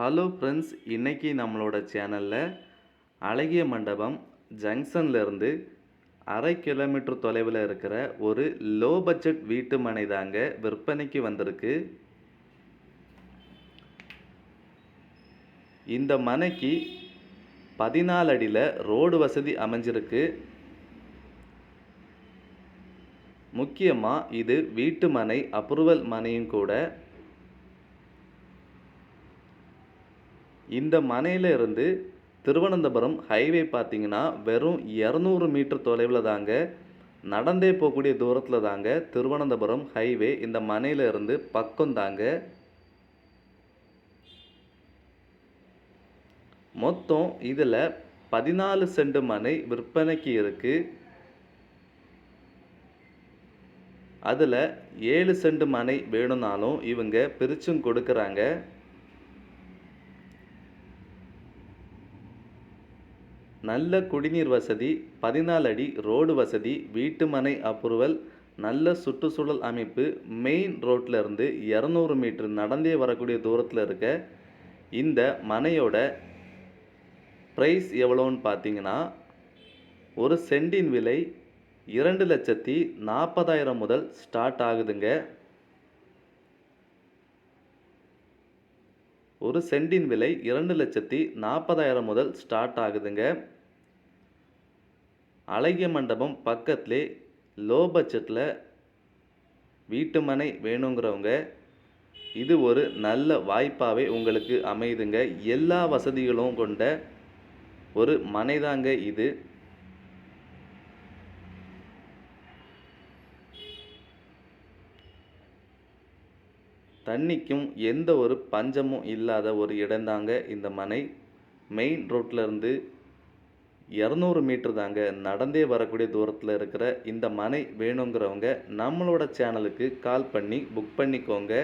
Hello friends இன்றைக்கி நம்மளோட சேனலில் அழகிய மண்டபம் ஜங்ஷன்லேருந்து அரை கிலோமீட்டர் தொலைவில் இருக்கிற ஒரு லோ பட்ஜெட் வீட்டு மனை தாங்க விற்பனைக்கு வந்திருக்கு. இந்த மனைக்கு பதினாலு அடியில் ரோடு வசதி அமைஞ்சிருக்கு. முக்கியமாக இது வீட்டு மனை அப்ரூவல் மனையும் கூட இந்த மனையில இருந்து திருவனந்தபுரம் ஹைவே பார்த்தீங்கன்னா வெறும் இரநூறு மீட்டர் தொலைவில் தாங்க. நடந்தே போகக்கூடிய தூரத்தில் தாங்க திருவனந்தபுரம் ஹைவே இந்த மனையில இருந்து பக்கம் தாங்க. மொத்தம் இதில் பதினாலு சென்ட் மனை விற்பனைக்கு இருக்குது அதில் ஏழு சென்ட் மனை வேணும்னாலும் இவங்க பிரிச்சும் கொடுக்குறாங்க. நல்ல குடிநீர் வசதி பதினாலு அடி ரோடு வசதி வீட்டு மனை அப்ரூவல் நல்ல சுற்றுச்சூழல் அமைப்பு மெயின் ரோட்டில் இருந்து இரநூறு மீட்டர் நடந்தே வரக்கூடிய தூரத்தில் இருக்க இந்த மனையோட ப்ரைஸ் எவ்வளோன்னு பார்த்தீங்கன்னா ஒரு சென்டின் விலை இரண்டு லட்சத்தி நாற்பதாயிரம் முதல் ஸ்டார்ட் ஆகுதுங்க. ஒரு சென்டின் விலை இரண்டு லட்சத்தி நாற்பதாயிரம் முதல் ஸ்டார்ட் ஆகுதுங்க. அழகிய மண்டபம் பக்கத்திலே லோ பட்ஜெட்டில் வீட்டு மனை வேணுங்கிறவங்க இது ஒரு நல்ல வாய்ப்பாகவே உங்களுக்கு அமையுதுங்க. எல்லா வசதிகளும் கொண்ட ஒரு மனைதாங்க இது. தண்ணிக்கும் எந்த ஒரு பஞ்சமும் இல்லாத ஒரு இடம்தாங்க இந்த மனை. மெயின் ரோட்லேருந்து இரநூறு மீட்டர் தாங்க நடந்தே வரக்கூடிய தூரத்தில் இருக்கிற இந்த மனை வேணுங்கிறவங்க நம்மளோட சேனலுக்கு கால் பண்ணி புக் பண்ணிக்கோங்க.